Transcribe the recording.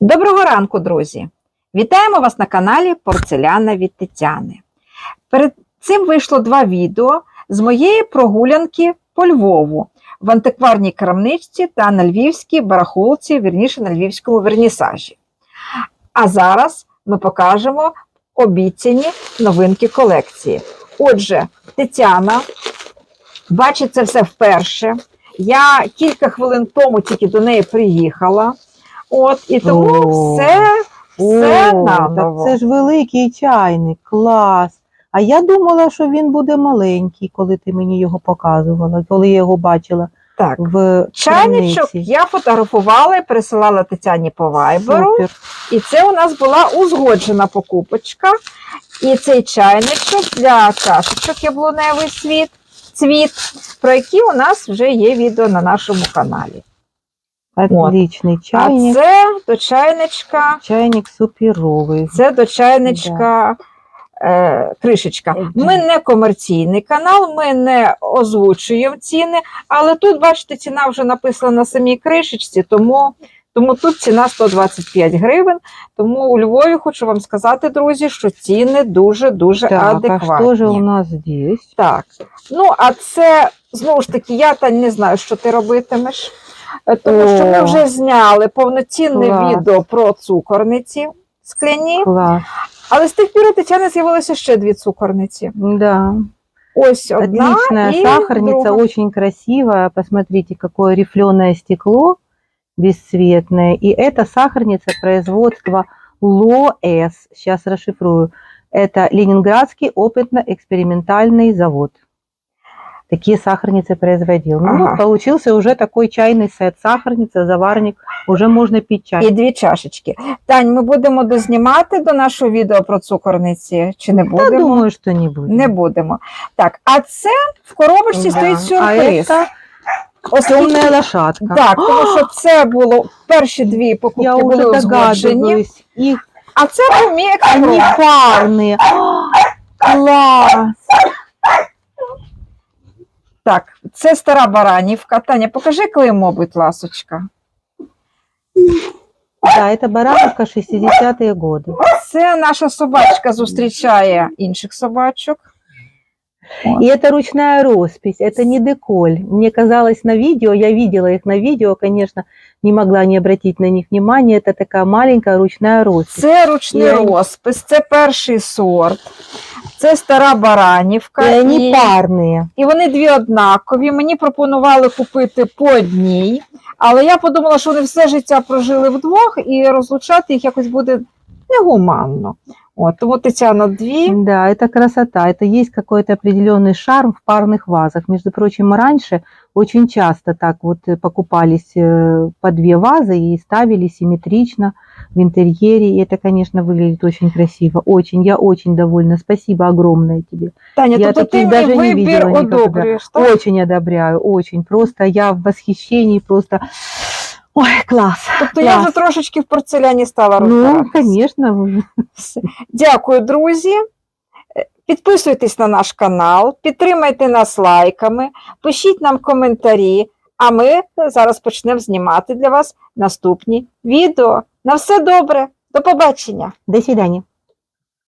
Доброго ранку, друзі! Вітаємо вас на каналі Порцеляна від Тетяни. Перед цим вийшло два відео з моєї прогулянки по Львову в антикварній крамничці та на львівській барахолці, вірніше на львівському вернісажі. А зараз ми покажемо обіцяні новинки колекції. Отже, Тетяна бачить це все вперше. Я кілька хвилин тому тільки до неї приїхала. От, і тому О. все, все О, наново. Це ж великий чайник, клас. А я думала, що він буде маленький, коли ти мені його показувала, коли я його бачила Так. в Чайничок крамниці. я фотографувала і присилала Тетяні по вайберу. Супер. І це у нас була узгоджена покупочка. І цей чайничок для чашечок яблуневий світ, цвіт, про які у нас вже є відео на нашому каналі. Отличний А це до чайничка, Чайник суперовий. це до чайничка. Е, кришечка. Ми не комерційний канал, ми не озвучуємо ціни, але тут, бачите, ціна вже написана на самій кришечці, тому, тому тут ціна 125 гривень. Тому у Львові хочу вам сказати, друзі, що ціни дуже-дуже Так, а адекватні. що ж у нас здесь? Так. Ну, а це знову ж таки, я та не знаю, що ти робитимеш, тому що ми О. вже зняли повноцінне Клас. відео про цукорниці скляні. Клас. Але з тих пір у Тетяни з'явилося ще дві цукорниці. Да. Ось одна Отличная і сахарница, друга. очень красивая. Посмотрите, какое рифленое стекло бесцветное. И это сахарница производства ЛОЭС. Сейчас расшифрую. Это Ленинградский опытно-экспериментальный завод. Такие сахарницы производил. Ну, Ага. вот получился уже такой чайный сет. Сахарница, заварник. Уже можно пить чай. І дві чашечки. Тань, ми будемо дознімати до нашого відео про цукорниці, чи не Я будемо? думаю, что не будет. Не будемо. Так, а це в коробочці Да. стоїть А сюрприз. это Оскільки- темная лошадка. Так, тому що це було перші дві покупки Я уже були узгоджені, догадываюсь. Их а це був мій Они експеримент. парные. Класс! Так, це стара баранівка. Таня, покажи клеймо, будь ласочка. Да, это барановка 60-е годы. Це наша собачка зустрічає інших собачок. И это ручная роспись, это не деколь. Мне казалось на видео, я видела их на видео, конечно, не могла не обратить на них внимания. Это такая маленькая ручная роспись. Це ручний І- розпис, це перший сорт, це стара баранівка. И они і, парные. і вони дві однакові. Мені пропонували купити по одній, але я подумала, що вони все життя прожили вдвох, і розлучати їх якось буде негуманно. От, тому Тетяна дві. Да, это красота. Это есть какой-то определенный шарм в парных вазах. Между прочим, раньше очень часто так вот э, покупались э, по две вазы и ставили симметрично в интерьере. И это, конечно, выглядит очень красиво. Очень, я очень довольна. Спасибо огромное тебе. Таня, Я тобто ти таких мій даже не вибір видела никогда. одобрюєш, так? Очень одобряю, очень. Просто я в восхищении, просто... Ой, класс. Тобто я клас. вже трошечки в порцеляні стала Ну, розбиратись. конечно. Все. Дякую, друзі. Е, Підписуйтесь на наш канал, підтримайте нас лайками, пишіть нам коментарі, А ми зараз почнемо знімати для вас наступні відео. На все добре, до побачення! До свидания.